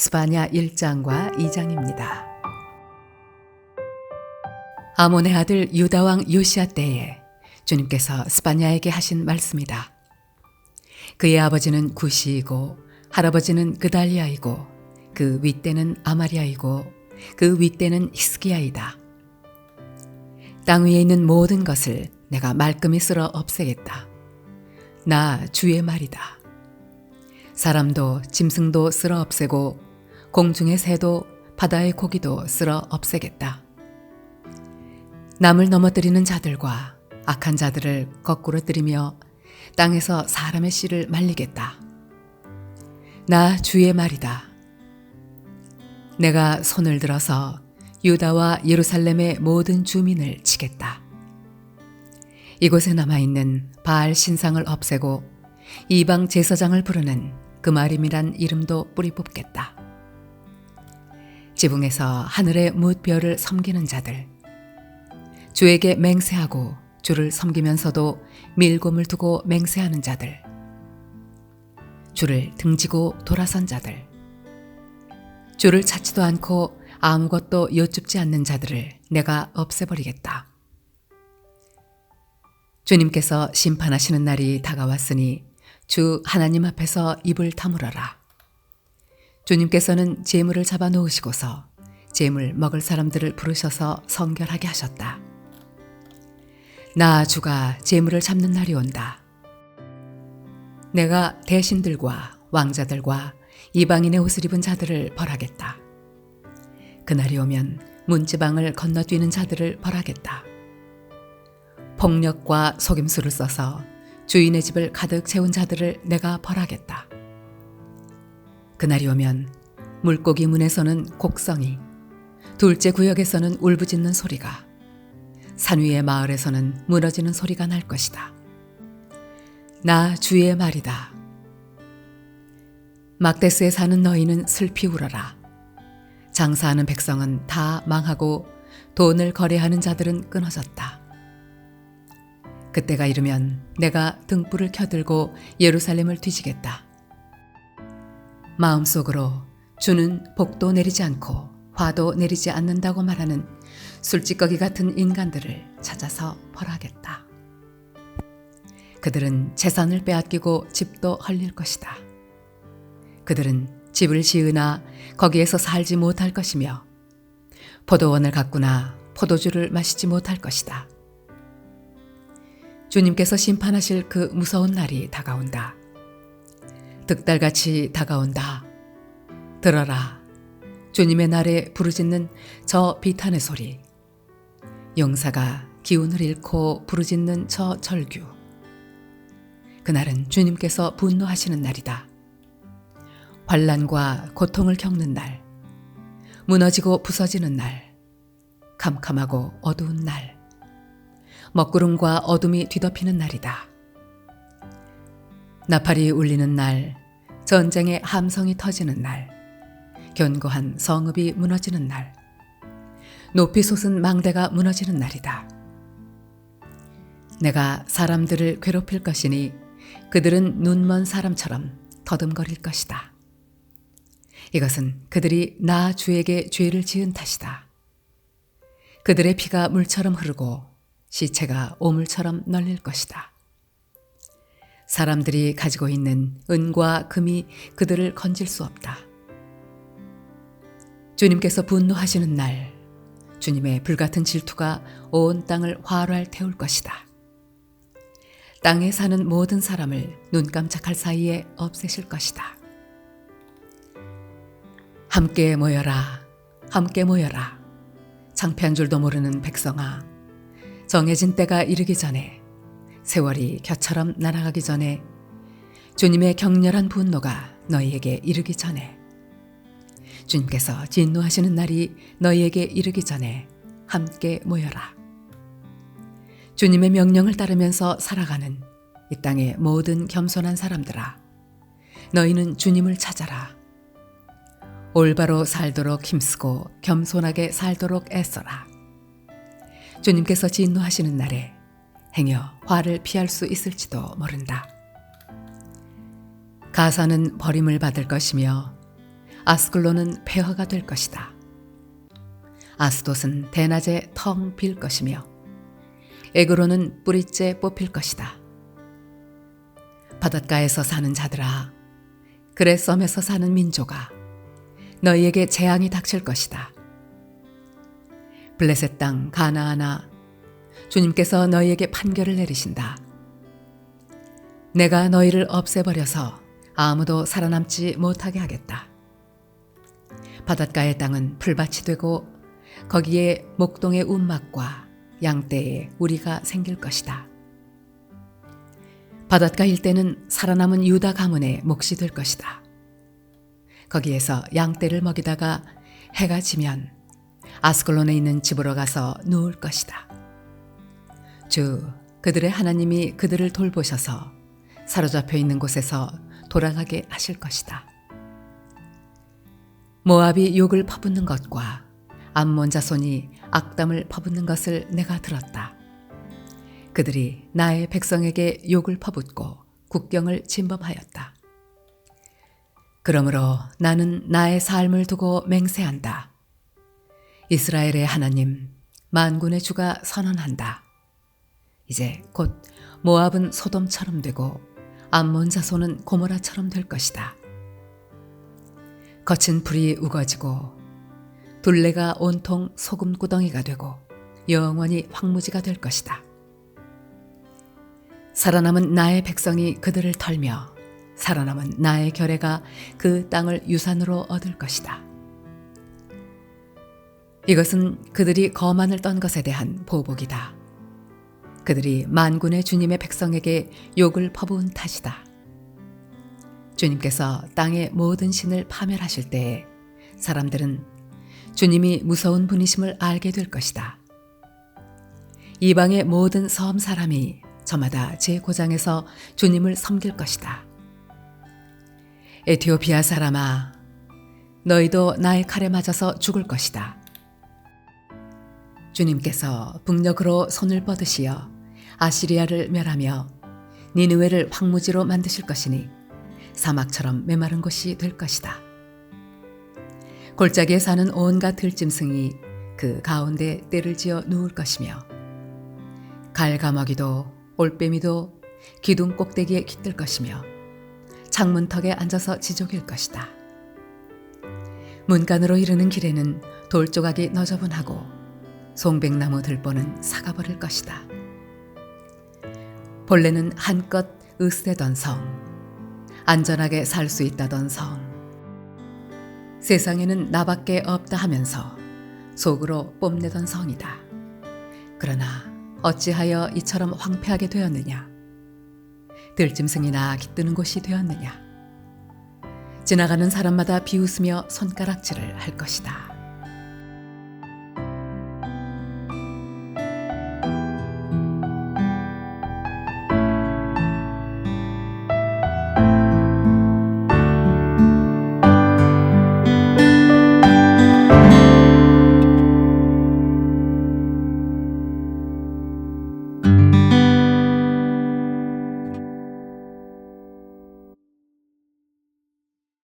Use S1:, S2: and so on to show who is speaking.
S1: 스바냐 1장과 2장입니다. 아몬의 아들 유다왕 요시아 때에 주님께서 스바냐에게 하신 말씀이다. 그의 아버지는 구시이고 할아버지는 그달리아이고 그 윗대는 아마리아이고 그 윗대는 히스기야이다. 땅 위에 있는 모든 것을 내가 말끔히 쓸어 없애겠다. 나 주의 말이다. 사람도 짐승도 쓸어 없애고 공중의 새도 바다의 고기도 쓸어 없애겠다. 남을 넘어뜨리는 자들과 악한 자들을 거꾸로 들이며 땅에서 사람의 씨를 말리겠다. 나 주의 말이다. 내가 손을 들어서 유다와 예루살렘의 모든 주민을 치겠다. 이곳에 남아있는 바알 신상을 없애고 이방 제사장을 부르는 그마림이란 이름도 뿌리 뽑겠다. 지붕에서 하늘의 무별을 섬기는 자들, 주에게 맹세하고 주를 섬기면서도 밀곰을 두고 맹세하는 자들, 주를 등지고 돌아선 자들, 주를 찾지도 않고 아무것도 여쭙지 않는 자들을 내가 없애버리겠다. 주님께서 심판하시는 날이 다가왔으니 주 하나님 앞에서 입을 다물어라. 주님께서는 재물을 잡아 놓으시고서 재물 먹을 사람들을 부르셔서 성결하게 하셨다. 나 주가 재물을 잡는 날이 온다. 내가 대신들과 왕자들과 이방인의 옷을 입은 자들을 벌하겠다. 그날이 오면 문지방을 건너뛰는 자들을 벌하겠다. 폭력과 속임수를 써서 주인의 집을 가득 채운 자들을 내가 벌하겠다. 그날이 오면 물고기 문에서는 곡성이, 둘째 구역에서는 울부짖는 소리가, 산 위의 마을에서는 무너지는 소리가 날 것이다. 나 주의 말이다. 막데스에 사는 너희는 슬피 울어라. 장사하는 백성은 다 망하고 돈을 거래하는 자들은 끊어졌다. 그때가 이르면 내가 등불을 켜들고 예루살렘을 뒤지겠다. 마음속으로 주는 복도 내리지 않고 화도 내리지 않는다고 말하는 술찌꺼기 같은 인간들을 찾아서 벌하겠다. 그들은 재산을 빼앗기고 집도 헐릴 것이다. 그들은 집을 지으나 거기에서 살지 못할 것이며 포도원을 가꾸나 포도주를 마시지 못할 것이다. 주님께서 심판하실 그 무서운 날이 다가온다. 득달같이 다가온다. 들어라. 주님의 날에 부르짖는 저 비탄의 소리. 용사가 기운을 잃고 부르짖는 저 절규. 그날은 주님께서 분노하시는 날이다. 환란과 고통을 겪는 날. 무너지고 부서지는 날. 캄캄하고 어두운 날. 먹구름과 어둠이 뒤덮이는 날이다. 나팔이 울리는 날, 전쟁의 함성이 터지는 날, 견고한 성읍이 무너지는 날, 높이 솟은 망대가 무너지는 날이다. 내가 사람들을 괴롭힐 것이니 그들은 눈먼 사람처럼 더듬거릴 것이다. 이것은 그들이 나 주에게 죄를 지은 탓이다. 그들의 피가 물처럼 흐르고 시체가 오물처럼 널릴 것이다. 사람들이 가지고 있는 은과 금이 그들을 건질 수 없다. 주님께서 분노하시는 날, 주님의 불같은 질투가 온 땅을 활활 태울 것이다. 땅에 사는 모든 사람을 눈 깜짝할 사이에 없애실 것이다. 함께 모여라, 함께 모여라. 창피한 줄도 모르는 백성아, 정해진 때가 이르기 전에 세월이 겨처럼 날아가기 전에 주님의 격렬한 분노가 너희에게 이르기 전에 주님께서 진노하시는 날이 너희에게 이르기 전에 함께 모여라. 주님의 명령을 따르면서 살아가는 이 땅의 모든 겸손한 사람들아. 너희는 주님을 찾아라. 올바로 살도록 힘쓰고 겸손하게 살도록 애써라. 주님께서 진노하시는 날에 행여 화를 피할 수 있을지도 모른다. 가사는 버림을 받을 것이며 아스글론은 폐허가 될 것이다. 아스돗은 대낮에 텅 빌 것이며 에그로는 뿌리째 뽑힐 것이다. 바닷가에서 사는 자들아, 그레 썸에서 사는 민족아, 너희에게 재앙이 닥칠 것이다. 블레셋 땅 가나아나, 주님께서 너희에게 판결을 내리신다. 내가 너희를 없애버려서 아무도 살아남지 못하게 하겠다. 바닷가의 땅은 풀밭이 되고 거기에 목동의 운막과 양떼에 우리가 생길 것이다. 바닷가 일대는 살아남은 유다 가문의 몫이 될 것이다. 거기에서 양떼를 먹이다가 해가 지면 아스글론에 있는 집으로 가서 누울 것이다. 주 그들의 하나님이 그들을 돌보셔서 사로잡혀 있는 곳에서 돌아가게 하실 것이다. 모압이 욕을 퍼붓는 것과 암몬 자손이 악담을 퍼붓는 것을 내가 들었다. 그들이 나의 백성에게 욕을 퍼붓고 국경을 침범하였다. 그러므로 나는 나의 삶을 두고 맹세한다. 이스라엘의 하나님, 만군의 주가 선언한다. 이제 곧 모압은 소돔처럼 되고 암몬 자손은 고모라처럼 될 것이다. 거친 불이 우거지고 둘레가 온통 소금 구덩이가 되고 영원히 황무지가 될 것이다. 살아남은 나의 백성이 그들을 털며 살아남은 나의 결애가 그 땅을 유산으로 얻을 것이다. 이것은 그들이 거만을 떤 것에 대한 보복이다. 그들이 만군의 주님의 백성에게 욕을 퍼부은 탓이다. 주님께서 땅의 모든 신을 파멸하실 때에 사람들은 주님이 무서운 분이심을 알게 될 것이다. 이방의 모든 섬 사람이 저마다 제 고장에서 주님을 섬길 것이다. 에티오피아 사람아, 너희도 나의 칼에 맞아서 죽을 것이다. 주님께서 북녘으로 손을 뻗으시어 아시리아를 멸하며 니느웨를 황무지로 만드실 것이니 사막처럼 메마른 곳이 될 것이다. 골짜기에 사는 온갖 들짐승이 그 가운데 때를 지어 누울 것이며 갈가먹이도 올빼미도 기둥 꼭대기에 깃들 것이며 창문턱에 앉아서 지족일 것이다. 문간으로 이르는 길에는 돌조각이 너저분하고 송백나무 들보는 사가버릴 것이다. 본래는 한껏 으스대던 성, 안전하게 살 수 있다던 성, 세상에는 나밖에 없다 하면서 속으로 뽐내던 성이다. 그러나 어찌하여 이처럼 황폐하게 되었느냐? 들짐승이나 깃드는 곳이 되었느냐? 지나가는 사람마다 비웃으며 손가락질을 할 것이다.